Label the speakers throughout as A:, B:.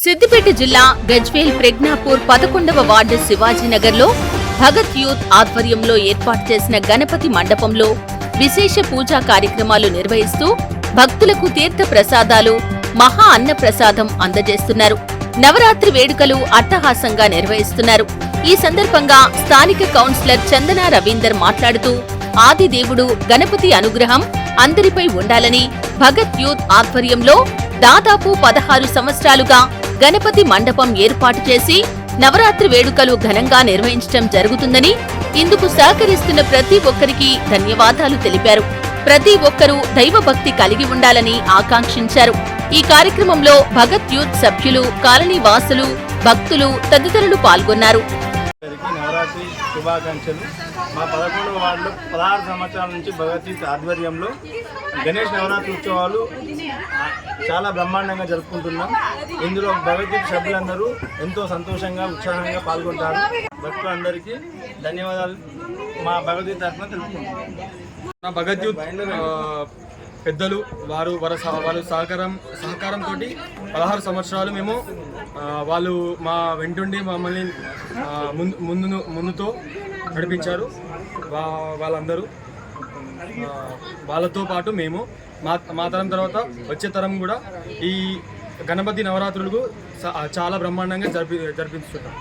A: సిద్దిపేట జిల్లా గజ్వేల్ ప్రజ్ఞాపూర్ పదకొండవ ward శివాజీనగర్లో Bhagat youth ఆధ్వర్యంలో ఏర్పాటు చేసిన గణపతి మండపంలో విశేష పూజా కార్యక్రమాలు నిర్వహిస్తూ భక్తులకు తీర్థ ప్రసాదాలు మహా అన్న ప్రసాదం అందజేస్తున్నారు. నవరాత్రి వేడుకలు అట్టహాసంగా నిర్వహిస్తున్నారు. ఈ సందర్భంగా స్థానిక కౌన్సిలర్ చందన రవీందర్ మాట్లాడుతూ ఆదిదేవుడు గణపతి అనుగ్రహం అందరిపై ఉండాలని భగత్ యూత్ ఆధ్వర్యంలో దాదాపు పదహారు సంవత్సరాలుగా గణపతి మండపం ఏర్పాటు చేసి నవరాత్రి వేడుకలు ఘనంగా నిర్వహించడం జరుగుతుందని ఇందుకు సహకరిస్తున్న ప్రతి ఒక్కరికి ధన్యవాదాలు తెలిపారు. ప్రతి ఒక్కరూ దైవభక్తి కలిగి ఉండాలని ఆకాంక్షించారు. ఈ కార్యక్రమంలో భగత్ యూత్ సభ్యులు కాలనీ వాసులు భక్తులు తదితరులు పాల్గొన్నారు.
B: శుభాకాంక్షలు. మా పదకొండవ వార్డులో పదహారు సంవత్సరాల నుంచి భగవద్గీత ఆధ్వర్యంలో గణేష్ నవరాత్రి ఉత్సవాలు చాలా బ్రహ్మాండంగా జరుపుకుంటున్నాం. ఇందులో భగవద్గీత సభ్యులందరూ ఎంతో సంతోషంగా ఉత్సాహంగా పాల్గొంటారు. భక్తులందరికీ ధన్యవాదాలు. మా భగవద్గీత తరఫున తెలుపుకుంటున్నాం.
C: ఆ, పెద్దలు వారు వారి సహ- వాళ్ళ సహకారం సహకారంతో పదహారు సంవత్సరాలు మేము వాళ్ళు మా వెంటుండి మమ్మల్ని ముందు ముందు ముందుతో నడిపించారు వా వాళ్ళందరూ. వాళ్ళతో పాటు మేము మా మా తరం తర్వాత వచ్చే తరం కూడా ఈ గణపతి నవరాత్రులకు చాలా బ్రహ్మాండంగా జరిపి జరిపిస్తుంటాం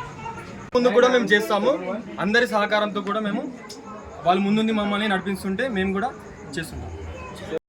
C: ముందు కూడా మేము చేస్తాము అందరి సహకారంతో కూడా మేము వాళ్ళు ముందుండి మమ్మల్ని నడిపిస్తుంటే మేము కూడా చేస్తున్నాం